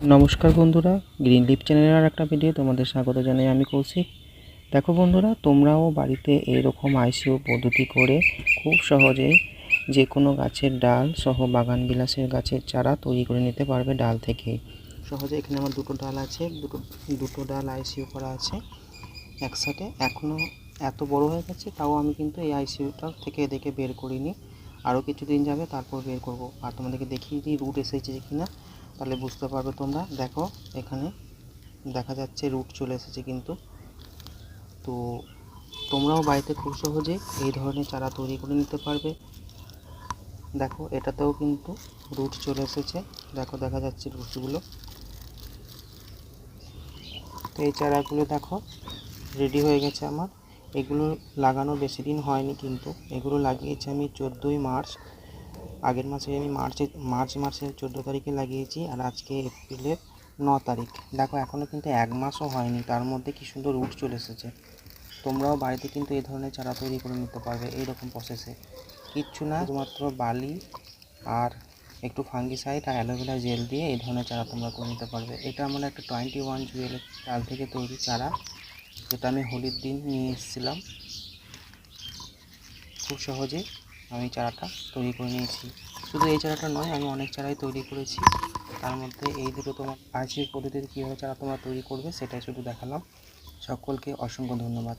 নমস্কার বন্ধুরা green lip চ্যানেলের আর একটা ভিডিও তোমাদের স্বাগত জানাই আমি কৌশিক। দেখো বন্ধুরা, তোমরাও বাড়িতে এরকম আইসিও পদ্ধতি করে খুব সহজেই যে কোনো গাছের ডাল সহ বাগান বিলাসের গাছের চারা তৈরি করে নিতে পারবে ডাল থেকেই। সহজে এখানে আমার দুটো ডাল আছে, দুটো দুটো ডাল আইসিও করা আছে একসাথে। এখনও এত বড় হয়ে গেছে, তাও আমি কিন্তু এই আইসিউটা থেকে এদেরকে বের করিনি। আরও কিছুদিন যাবে, তারপর বের করব। আর তোমাদেরকে দেখিয়ে দিই রুট এসেছে কি না তাহলে বুঝতে পারবে তোমরা। দেখো, এখানে দেখা যাচ্ছে রুট চলে এসেছে কিন্তু। তো তোমরাও বাড়িতে খুব সহজে এই ধরনের চারা তৈরি করে নিতে পারবে। দেখো, এটাতেও কিন্তু রুট চলে এসেছে। দেখো, দেখা যাচ্ছে রুটগুলো। তো এই চারাগুলো দেখো রেডি হয়ে গেছে আমার। এগুলো লাগানো বেশি দিন হয়নি কিন্তু। এগুলো লাগিয়েছি আমি চোদ্দোই মার্চ। আগের মাসে আমি মার্চে, মার্চ মাসের চোদ্দ তারিখে লাগিয়েছি আর আজকে এপ্রিলের ন তারিখ। দেখো এখনও কিন্তু এক মাসও হয়নি, তার মধ্যে কি সুন্দর রুট চলে এসেছে। তোমরাও বাড়িতে কিন্তু এই ধরনের চারা তৈরি করে নিতে পারবে এইরকম প্রসেসে কিচ্ছু না, শুধুমাত্র বালি আর একটু ফাঙ্গিসাইড আর অ্যালোভেরা জেল দিয়ে এই ধরনের চারা তোমরা করে নিতে পারবে। এটা আমার একটা টোয়েন্টি ওয়ান জুয়েলের চাল থেকে তৈরি চারা, যেটা আমি হোলির দিন নিয়ে এসেছিলাম। খুব সহজে আমি চারাটা তৈরি করে নিয়েছি। শুধু এই চারাটা নয়, আমি অনেক চারাই তৈরি করেছি। তার মধ্যে এই দুটো তোমার আইসির পদ্ধতিতে কীভাবে চারা তোমরা তৈরি করবে, সেটাই শুধু দেখালাম। সকলকে অসংখ্য ধন্যবাদ।